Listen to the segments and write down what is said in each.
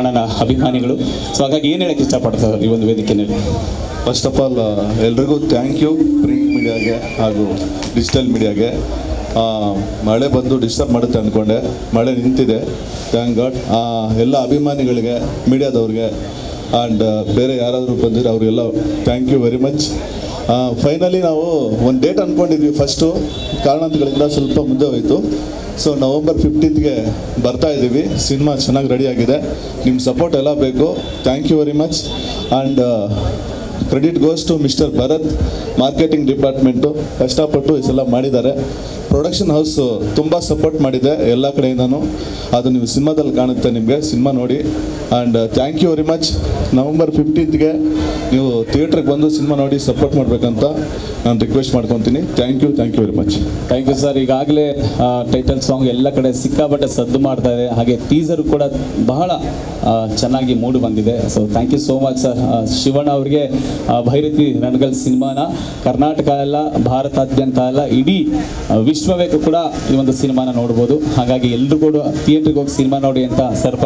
ಅಣ್ಣನ ಅಭಿಮಾನಿಗಳು. ಸೊ ಹಾಗಾಗಿ ಏನು ಹೇಳಕ್ಕೆ ಇಷ್ಟಪಡ್ತಾರೆ ಈ ಒಂದು ವೇದಿಕೆಯಲ್ಲಿ ಫಸ್ಟ್ ಆಫ್ ಆಲ್ ಎಲ್ರಿಗೂ ಥ್ಯಾಂಕ್ ಯು ಪ್ರಿಂಟ್ ಮೀಡಿಯಾಗೆ ಹಾಗೂ ಡಿಜಿಟಲ್ ಮೀಡಿಯಾಗೆ ಮಳೆ ಬಂದು ಡಿಸ್ಟರ್ಬ್ ಮಾಡುತ್ತೆ ಅಂದ್ಕೊಂಡೆ ಮಳೆ ನಿಂತಿದೆ. ಥ್ಯಾಂಕ್ ಗಾಡ್ ಎಲ್ಲ ಅಭಿಮಾನಿಗಳಿಗೆ, ಮೀಡಿಯಾದವ್ರಿಗೆ ಆ್ಯಂಡ್ ಬೇರೆ ಯಾರಾದರೂ ಬಂದಿದ್ರೆ ಅವರಿಗೆಲ್ಲ thank you very much finally ನಾವು ಒಂದು ಡೇಟ್ ಅಂದ್ಕೊಂಡಿದ್ವಿ ಫಸ್ಟು ಕಾರಣಾಂತರಗಳಿಂದ ಸ್ವಲ್ಪ ಮುಂದೆ ಹೋಯಿತು. ಸೊ ನವಂಬರ್ ಫಿಫ್ಟೀನ್ತ್ಗೆ ಬರ್ತಾ ಇದ್ದೀವಿ. ಸಿನಿಮಾ ಚೆನ್ನಾಗಿ ರೆಡಿ ಆಗಿದೆ. ನಿಮ್ಮ ಸಪೋರ್ಟ್ ಎಲ್ಲ ಬೇಕು. Thank you very much and credit goes to mister Bharat marketing department ಕಷ್ಟಪಟ್ಟು ಇಸೆಲ್ಲ ಸಲ ಮಾಡಿದ್ದಾರೆ. ಪ್ರೊಡಕ್ಷನ್ ಹೌಸ್ ತುಂಬ ಸಪೋರ್ಟ್ ಮಾಡಿದೆ ಎಲ್ಲ ಕಡೆಯಿಂದನೂ. ಅದು ನೀವು ಸಿನಿಮಾದಲ್ಲಿ ಕಾಣುತ್ತೆ ನಿಮಗೆ ಸಿನಿಮಾ ನೋಡಿ. And thank you very much November ಫಿಫ್ಟೀನ್ತ್ಗೆ ನೀವು ಥಿಯೇಟ್ರಿಗೆ ಬಂದು ಸಿನಿಮಾ ನೋಡಿ ಸಪೋರ್ಟ್ ಮಾಡಬೇಕಂತ ನಾನು ರಿಕ್ವೆಸ್ಟ್ ಮಾಡ್ಕೊತೀನಿ. Thank you thank you very much thank you sir ಈಗಾಗಲೇ ಟೈಟಲ್ ಸಾಂಗ್ ಎಲ್ಲ ಕಡೆ ಸಿಕ್ಕಾಪಟ್ಟೆ ಸದ್ದು ಮಾಡ್ತಾ ಇದೆ. ಹಾಗೆ ಟೀಸರ್ ಕೂಡ ಬಹಳ ಚೆನ್ನಾಗಿ ಮೂಡು ಬಂದಿದೆ. So thank you so much sir Shivanna ಅವರಿಗೆ ಭೈರತಿ ರಣಗಲ್ ಸಿನಿಮಾನ ಕರ್ನಾಟಕ ಎಲ್ಲ ಭಾರತಾದ್ಯಂತ ಎಲ್ಲ ಇಡೀ ಆ, ವಿಶ್ವವೇ ಕೂಡ ಈ ಒಂದು ಸಿನಿಮಾನ ನೋಡ್ಬೋದು. ಹಾಗಾಗಿ ಎಲ್ಲರೂ ಕೂಡ ಥಿಯೇಟ್ರಿಗೆ ಹೋಗಿ ಸಿನಿಮಾ ನೋಡಿ ಅಂತ ಸರ್ಪ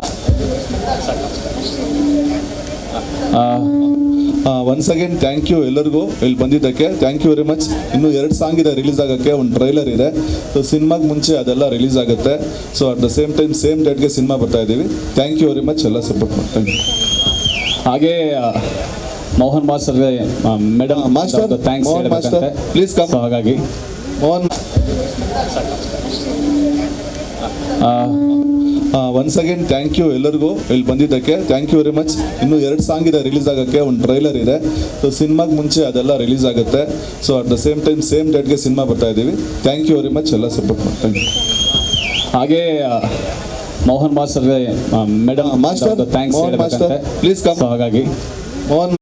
ಒನ್ಸ್ ಅಗೇನ್ ಥ್ಯಾಂಕ್ ಯು ಎಲ್ಲರಿಗೂ ಇಲ್ಲಿ ಬಂದಿದ್ದಕ್ಕೆ. ಥ್ಯಾಂಕ್ ಯು ವೆರಿ ಮಚ್ ಇನ್ನು ಎರಡು ಸಾಂಗ್ ಇದೆ ರಿಲೀಸ್ ಆಗೋಕ್ಕೆ ಒಂದು ಟ್ರೈಲರ್ ಇದೆ. ಸೊ ಸಿನಿಮಾಗೆ ಮುಂಚೆ ಅದೆಲ್ಲ ರಿಲೀಸ್ ಆಗುತ್ತೆ. So at the same time same ಡೇಟ್ಗೆ cinema ಬರ್ತಾ ಇದ್ದೀವಿ. ಥ್ಯಾಂಕ್ ಯು ವೆರಿ ಮಚ್ ಎಲ್ಲ ಸಪೋರ್ಟ್ ಮಾಡ್ತೀನಿ ಹಾಗೆ Mohan master madam master, thanks please come. ಹಾಗಾಗಿ Mohan once again thank you ಎಲ್ಲರಿಗೂ. ಇಲ್ಲಿ ಬಂದಿದ್ದಕ್ಕೆ ಥ್ಯಾಂಕ್ ಯು ವೆರಿ ಮಚ್ ಇನ್ನು ಎರಡು ಸಾಂಗ್ ಇದೆ ರಿಲೀಸ್ ಆಗೋಕ್ಕೆ ಒಂದು ಟ್ರೈಲರ್ ಇದೆ. ಸೊ ಸಿನಿಮಾಗೆ ಮುಂಚೆ ಅದೆಲ್ಲ ರಿಲೀಸ್ ಆಗುತ್ತೆ. So at the same time same ಡೇಟ್ಗೆ cinema ಬರ್ತಾ ಇದ್ದೀವಿ. ಥ್ಯಾಂಕ್ ಯು ವೆರಿ ಮಚ್ ಎಲ್ಲ ಸಪೋರ್ಟ್ ಥ್ಯಾಂಕ್ ಯು ಹಾಗೆ Mohan master madam master, thanks please come. ಹಾಗಾಗಿ. ಮೋಹನ್